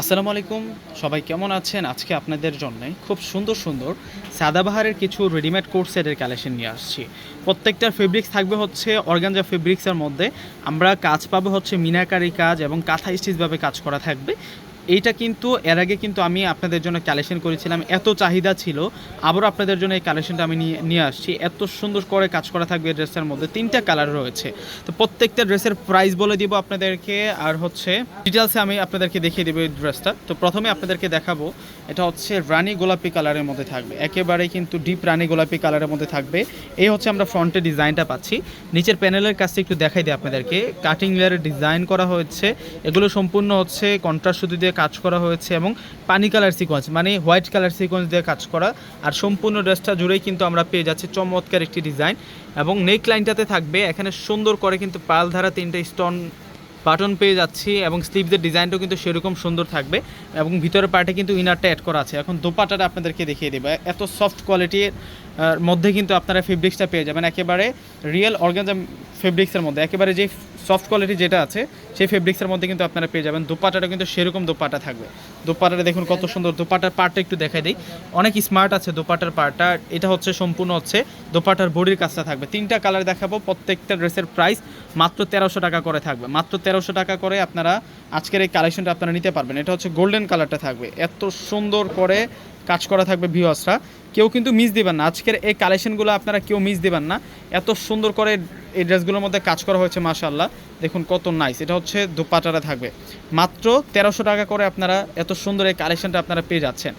আসসালামু আলাইকুম। সবাই কেমন আছেন? আজকে আপনাদের জন্য খুব সুন্দর সুন্দর সাদাবাহারের কিছু রেডিমেড কোর্ট সেটের কালেকশন নিয়ে আসছি। প্রত্যেকটা ফেব্রিক্স থাকবে হচ্ছে অর্গানজা ফেব্রিক্সের মধ্যে। আমরা কাজ পাবো হচ্ছে মিনাকারি কাজ এবং কাঁথা স্টিচভাবে কাজ করা থাকবে। এইটা কিন্তু, এর আগে কিন্তু আমি আপনাদের জন্য কালেকশন করেছিলাম। এত চাহিদা ছিল। আবারও আপনাদের জন্য এই কালেকশনটা আমি নিয়ে নিয়ে আসছি। এত সুন্দর করে কাজ করা থাকবে ড্রেসের মধ্যে। তিনটা কালার রয়েছে। তো প্রত্যেকটা ড্রেসের প্রাইস বলে দিব আপনাদেরকে। আর হচ্ছে ডিটেলসে আমি আপনাদেরকে দেখিয়ে দেবো এই ড্রেসটা। তো প্রথমে আপনাদেরকে দেখাবো। এটা হচ্ছে রানী গোলাপি কালারের মধ্যে থাকবে। একেবারে কিন্তু ডিপ রানী গোলাপি কালারের মধ্যে থাকবে। এই হচ্ছে আমরা ফ্রন্টে ডিজাইনটা পাচ্ছি। নিচের প্যানেলের কাছে একটু দেখাই দিই আপনাদেরকে। কাটিং লেয়ারে ডিজাইন করা হয়েছে। এগুলো সম্পূর্ণ হচ্ছে কন্ট্রাস্ট সুতি দিয়ে কাজ করা হয়েছে এবং পানি কালার সিকোয়েন্স মানে হোয়াইট কালার সিকোয়েন্স দিয়ে কাজ করা। আর সম্পূর্ণ ড্রেসটা জুড়েই কিন্তু আমরা পেয়ে যাচ্ছি চমৎকার একটি ডিজাইন এবং নেক লাইনটাতে থাকবে। এখানে সুন্দর করে কিন্তু পাল ধারা তিনটে স্টোন বাটন পেয়ে যাচ্ছি এবং স্লিভদের ডিজাইনটাও কিন্তু সেরকম সুন্দর থাকবে এবং ভিতরের পার্টে কিন্তু ইনারটা অ্যাড করা আছে। এখন দোপাটাটা আপনাদেরকে দেখিয়ে দেবে। এত সফট কোয়ালিটির মধ্যে কিন্তু আপনারা ফেব্রিক্সটা পেয়ে যাবেন। একেবারে রিয়েল অর্গানজা ফেব্রিক্সের মধ্যে। একেবারে যে সফট কোয়ালিটি যেটা আছে, সেই ফেব্রিক্সের মধ্যে কিন্তু আপনারা পেয়ে যাবেন। দোপাটাটা কিন্তু সেরকম দোপাটা থাকবে। দোপাটাটা দেখুন কত সুন্দর। দোপাটার পার্টটা একটু দেখাই দিই। অনেক স্মার্ট আছে দোপাটার পার্টটা এটা হচ্ছে সম্পূর্ণ হচ্ছে দোপাটার বডির কাজটা থাকবে। তিনটা কালার দেখাবো। প্রত্যেকটা ড্রেসের প্রাইস মাত্র তেরোশো টাকা করে থাকবে। মাত্র তেরোশো টাকা করে আপনারা আজকের এই কালেকশনটা আপনারা নিতে পারবেন। এটা হচ্ছে গোল্ডেন কালারটা থাকবে। এত সুন্দর করে কাজ করা থাকবে ভিউয়ার্সরা কেউ কিন্তু মিস দেবেন না। আজকের এই কালেকশনগুলো আপনারা কেউ মিস দেবেন না। এত সুন্দর করে এই ড্রেসগুলোর মধ্যে কাজ করা হয়েছে মাশাল্লাহ দেখুন কত নাইস এটা হচ্ছে দুপাটারে থাকবে। মাত্র তেরোশো টাকা করে আপনারা এত সুন্দর এই কালেকশনটা আপনারা পেয়ে যাচ্ছেন।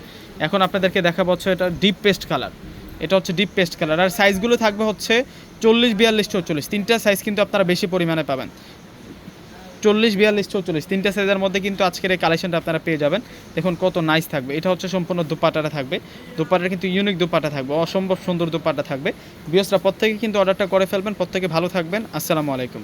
এখন আপনাদেরকে দেখা হচ্ছে এটা ডিপ পেস্ট কালার এটা হচ্ছে ডিপ পেস্ট কালার আর সাইজগুলো থাকবে হচ্ছে চল্লিশ, বিয়াল্লিশ, চৌচল্লিশ। তিনটা সাইজ কিন্তু আপনারা বেশি পরিমাণে পাবেন। চল্লিশ, বিয়াল্লিশ, চৌচল্লিশ। তিনটা সাইজের মধ্যে কিন্তু আজকের এই কালেকশনটা আপনারা পেয়ে যাবেন। দেখুন কত নাইস থাকবে। এটা হচ্ছে সম্পূর্ণ দুপাটাটা থাকবে। দুপাটা কিন্তু ইউনিক দুপাটা থাকবে। অসম্ভব সুন্দর দুপাটা থাকবে। বিয়সরা প্রত্যেকে কিন্তু অর্ডারটা করে ফেলবেন। প্রত্যেকে ভালো থাকবেন। আসসালামু আলাইকুম।